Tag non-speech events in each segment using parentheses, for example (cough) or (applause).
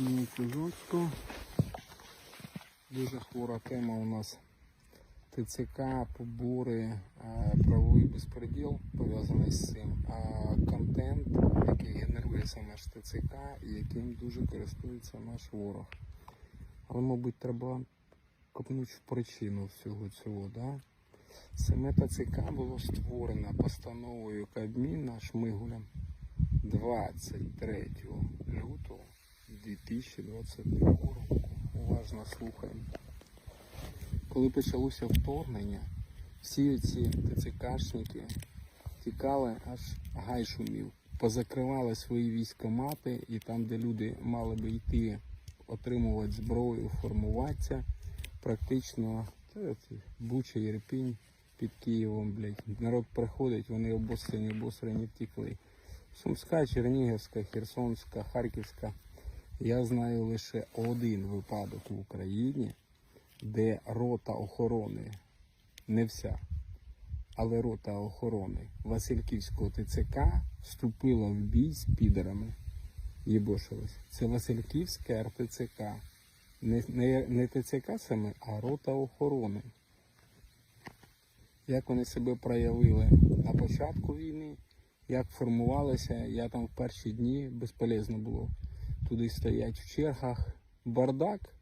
Починається жорстко. Дуже хвора тема у нас ТЦК, побори, е, правовий безпреділ пов'язаний з цим, а контент, який генерує ж ТЦК і яким дуже користується наш ворог. Але, мабуть, треба копнути в причину всього цього. Да? Саме ТЦК було створено постановою Кабміна Шмигуля 23 лютого 2022 року. Уважно слухаємо. Коли почалося вторгнення, всі ці ТЦКшники тікали, аж гай шумів. Позакривали свої військомати і там, де люди мали би йти отримувати зброю, формуватися, практично Буча, Єрпінь під Києвом, блядь. Народ приходить, вони обосрані, обосрані втікли. Сумська, Чернігівська, Херсонська, Харківська. Я знаю лише один випадок в Україні, де рота охорони, не вся, але рота охорони Васильківського ТЦК вступила в бій з підерами. Єбошилась. Це Васильківське РТЦК. Не, не, не ТЦК саме, а рота охорони. Як вони себе проявили на початку війни, як формувалися, я там в перші дні безполезно було. Туди стоять в чергах бардак,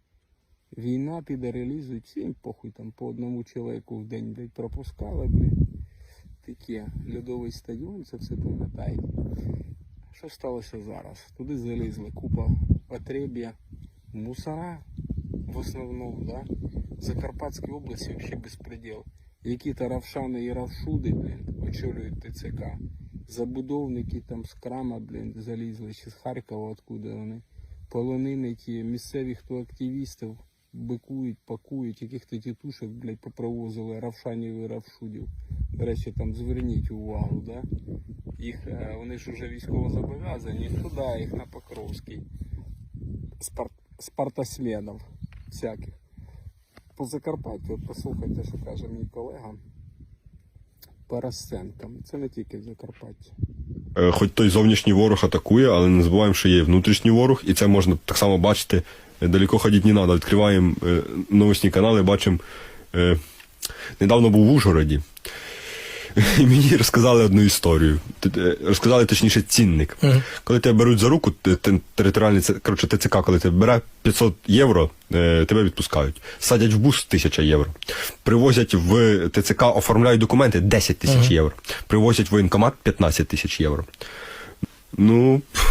війна піде лізуть, всім похуй там по одному чоловіку в день блядь, пропускали, блядь. Таке льодовий стадіон, це все пам'ятають. Що сталося зараз? Туди залізли купа отреб'я, мусора в основному, да? В Закарпатській області взагалі безпреділ. Які-то равшани і равшуди, блін, очолюють ТЦК. Забудовники там з крама, блін, залізли, чи з Харкова, откуда вони. Полонини ті, місцеві хто активістів бикують, пакують, яких-то тітушок, блядь, попровозили равшанів і равшудів. До речі, там зверніть увагу, да? Їх, е, вони ж вже військово зобов'язані, туди їх на Покровський. Спар... Спартаслідів всяких. По Закарпаттю, послухайте, що каже мій колега Парасценко. Це не тільки в Закарпатті. Е, Хоч той зовнішній ворог атакує, але не забуваємо, що є внутрішній ворог, і це можна так само бачити. Далеко ходити не треба. Відкриваємо е, новосні канали, бачимо. е, Недавно був в Ужгороді. (laughs) І мені розказали одну історію. Е, Розказали точніше цінник. Коли тебе беруть за руку, територіальний це- коротше, ТЦК, коли тебе бере 500 євро, е, тебе відпускають. Садять в бус 1000 євро. Привозять в ТЦК, оформляють документи 10 тисяч євро. Привозять в воєнкомат 15 тисяч євро. Ну, пф,